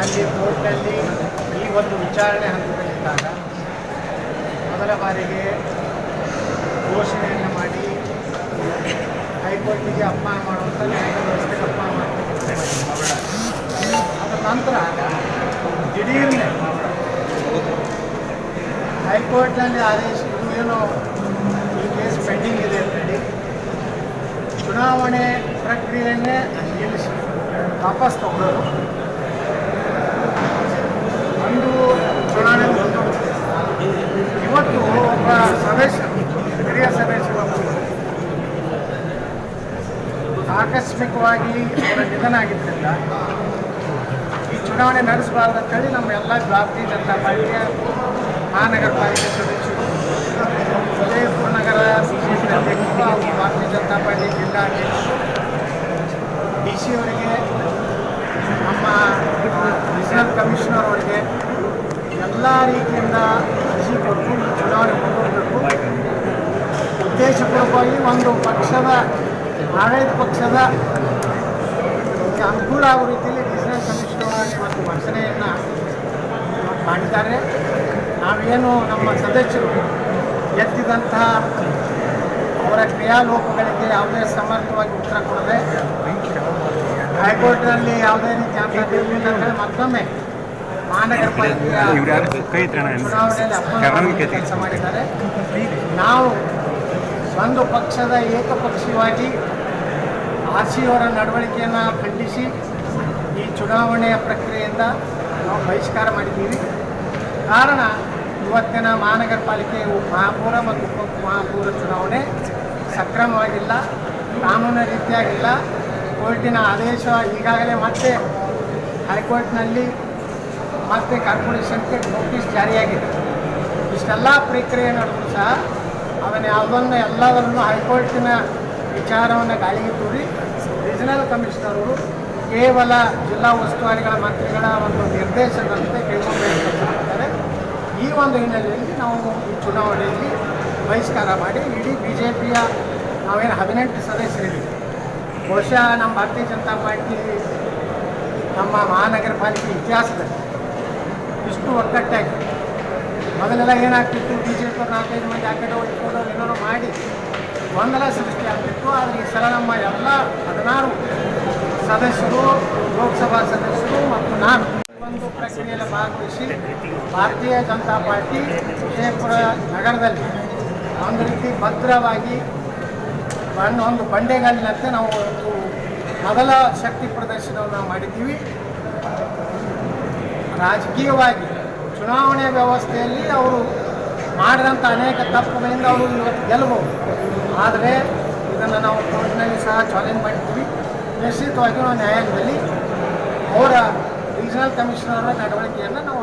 ಅಲ್ಲಿ ಕೋರ್ಟಲ್ಲಿ ಈ ಒಂದು ವಿಚಾರಣೆ ಹಂತದಲ್ಲಿದ್ದಾಗ ಮೊದಲ ಬಾರಿಗೆ ಘೋಷಣೆಯನ್ನು ಮಾಡಿ ಹೈಕೋರ್ಟಿಗೆ ಅಪಮಾನ ಮಾಡುವಂಥ ನ್ಯಾಯ ವ್ಯವಸ್ಥೆಗೆ ಅಪಮಾನ ಅದರ ನಂತರ ದಿಢೀರ್ನೆ ಹೈಕೋರ್ಟ್ನಲ್ಲಿ ಆದೇಶ ಏನು? ಈ ಕೇಸ್ ಪೆಂಡಿಂಗ್ ಇದೆ ಅಂತೇಳಿ ಚುನಾವಣೆ ಪ್ರಕ್ರಿಯೆಯನ್ನೇ ನಿಲ್ಲಿಸಿ, ವಾಪಸ್ ತಗೊಳ್ಳೋದು ಒಂದು ಚುನಾವಣೆ ಮುಂದೂಡುತ್ತೆ ಇವತ್ತು ಒಬ್ಬ ಸದಸ್ಯ ಹಿರಿಯ ಸದಸ್ಯರು ಆಕಸ್ಮಿಕವಾಗಿ ಅವರ ನಿಧನ ಆಗಿದ್ದರಿಂದ ಈ ಚುನಾವಣೆ ನಡೆಸಬಾರ್ದು ಅಂತೇಳಿ ನಮ್ಮ ಎಲ್ಲ ಭಾರತೀಯ ಜನತಾ ಪಾರ್ಟಿಯ ಮಹಾನಗರ ಪಾಲಿಕೆ ಸದಸ್ಯರು ವಿಜಯಪುರ ನಗರ ಬಿಜೆಪಿ ಅಧ್ಯಕ್ಷರು ಹಾಗೂ ಭಾರತೀಯ ಜನತಾ ಪಾರ್ಟಿ ಜಿಲ್ಲಾ ಡಿ ಸಿ ಅವರಿಗೆ, ನಮ್ಮ ರಿಜನಲ್ ಕಮಿಷನರ್ ಅವರಿಗೆ ಎಲ್ಲ ರೀತಿಯಿಂದ ಅರ್ಜಿ ಕೊಟ್ಟು ಚುನಾವಣೆ ಮುಂದುವರಬೇಕು ಉದ್ದೇಶಪೂರ್ವಕವಾಗಿ ಒಂದು ಪಕ್ಷದ ಆಡಳಿತ ಪಕ್ಷದ ಅನುಕೂಲ ಆಗುವ ರೀತಿಯಲ್ಲಿ ಡಿಸಿಷನ್ ಕಮಿಷನರ್ ಮತ್ತು ವರ್ಷಣೆಯನ್ನು ಮಾಡಿದ್ದಾರೆ. ನಾವೇನು ನಮ್ಮ ಸದಸ್ಯರು ಎತ್ತಿದಂತಹ ಅವರ ಕ್ರಿಯಾಲೋಪಗಳಿಗೆ ಯಾವುದೇ ಸಮರ್ಥವಾಗಿ ಉತ್ತರ ಕೊಡದೆ ಹೈಕೋರ್ಟ್ನಲ್ಲಿ ಯಾವುದೇ ರೀತಿ ಅಂತ ಮತ್ತೊಮ್ಮೆ ಮಹಾನಗರ ಪಾಲಿಕೆಯ ಚುನಾವಣೆಯಲ್ಲಿ ಕೆಲಸ ಮಾಡಿದ್ದಾರೆ. ನಾವು ಒಂದು ಪಕ್ಷದ ಏಕಪಕ್ಷೀಯವಾಗಿ ಆರ್ಸಿಯವರ ನಡವಳಿಕೆಯನ್ನು ಖಂಡಿಸಿ ಈ ಚುನಾವಣೆಯ ಪ್ರಕ್ರಿಯೆಯಿಂದ ನಾವು ಬಹಿಷ್ಕಾರ ಮಾಡಿದ್ದೀವಿ. ಕಾರಣ ಇವತ್ತಿನ ಮಹಾನಗರ ಪಾಲಿಕೆ ಮಹಾಪೌರ ಮತ್ತು ಉಪ ಮಹಾಪೌರ ಚುನಾವಣೆ ಸಕ್ರಮವಾಗಿಲ್ಲ, ಕಾನೂನು ರೀತಿಯಾಗಿಲ್ಲ. ಕೋರ್ಟಿನ ಆದೇಶ ಈಗಾಗಲೇ ಮತ್ತೆ ಹೈಕೋರ್ಟ್ನಲ್ಲಿ ಮತ್ತೆ ಕಾರ್ಪೊರೇಷನ್ಗೆ ನೋಟಿಸ್ ಜಾರಿಯಾಗಿದೆ. ಇಷ್ಟೆಲ್ಲ ಪ್ರಕ್ರಿಯೆ ನಡೆದು ಸಹ, ಅವನ ಯಾವುದನ್ನು ಎಲ್ಲದರನ್ನು ಹೈಕೋರ್ಟಿನ ವಿಚಾರವನ್ನು ಗಾಳಿಗೆ ತೂರಿ ರೀಜನಲ್ ಅವರು ಕೇವಲ ಜಿಲ್ಲಾ ಉಸ್ತುವಾರಿಗಳ ಮಂತ್ರಿಗಳ ಒಂದು ನಿರ್ದೇಶನದಂತೆ ಕೈಗೊಂಡಿದ್ದಾರೆ ಈ ಒಂದು ಹಿನ್ನೆಲೆಯಲ್ಲಿ ನಾವು ಚುನಾವಣೆಯಲ್ಲಿ ಬಹಿಷ್ಕಾರ ಮಾಡಿ ಇಡೀ ಬಿ ಜೆ ಪಿಯ ನಾವೇನು ಹದಿನೆಂಟು ಸದಸ್ಯರಿದ್ದೀವಿ. ಬಹುಶಃ ನಮ್ಮ ಭಾರತೀಯ ಜನತಾ ಪಾರ್ಟಿ ನಮ್ಮ ಮಹಾನಗರ ಪಾಲಿಕೆ ಇತಿಹಾಸದಲ್ಲಿ ಇಷ್ಟು ಒಗ್ಗಟ್ಟಾಗಿ ಮೊದಲೆಲ್ಲ ಏನಾಗ್ತಿತ್ತು ಬಿ ಜೆ ಪಿ ನಾಲ್ಕೈದು ಮಂದಿ ಆ ಕಡೆ ಇಟ್ಕೊಂಡು ಏನೋ ಮಾಡಿ ಗೊಂದಲ ಸೃಷ್ಟಿ ಆಗ್ತಿತ್ತು, ಆದರೆ ಈ ಸಲ ನಮ್ಮ ಎಲ್ಲ ಹದಿನಾರು ಸದಸ್ಯರು, ಲೋಕಸಭಾ ಸದಸ್ಯರು ಮತ್ತು ನಾನು ಒಂದು ಪ್ರಕ್ರಿಯೆಯಲ್ಲಿ ಭಾಗವಹಿಸಿ ಭಾರತೀಯ ಜನತಾ ಪಾರ್ಟಿ ವಿಜಯಪುರ ನಗರದಲ್ಲಿ ಒಂದು ರೀತಿ ಭದ್ರವಾಗಿ ಬಣ್ಣ, ಒಂದು ಬಂಡೆಗಾಲಿನಂತೆ ನಾವು ಒಂದು ಮೊದಲ ಶಕ್ತಿ ಪ್ರದರ್ಶನವನ್ನು ನಾವು ಮಾಡಿದ್ದೀವಿ. ರಾಜಕೀಯವಾಗಿ ಚುನಾವಣೆ ವ್ಯವಸ್ಥೆಯಲ್ಲಿ ಅವರು ಮಾಡಿದಂಥ ಅನೇಕ ತಪ್ಪುಗಳಿಂದ ಅವರು ಇವತ್ತು ಗೆಲ್ಲಬಹುದು. ಆದರೆ ಇದನ್ನು ನಾವು ಕೋರ್ಟ್ನಲ್ಲಿ ಸಹ ಚಾಲೆಂಜ್ ಮಾಡಿದ್ದೀವಿ. ನಿಶ್ಚಿತವಾಗಿ ನಾವು ನ್ಯಾಯಾಲಯದಲ್ಲಿ ಅವರ ರೀಜನಲ್ ಕಮಿಷನರ್ ನಡವಳಿಕೆಯನ್ನು ನಾವು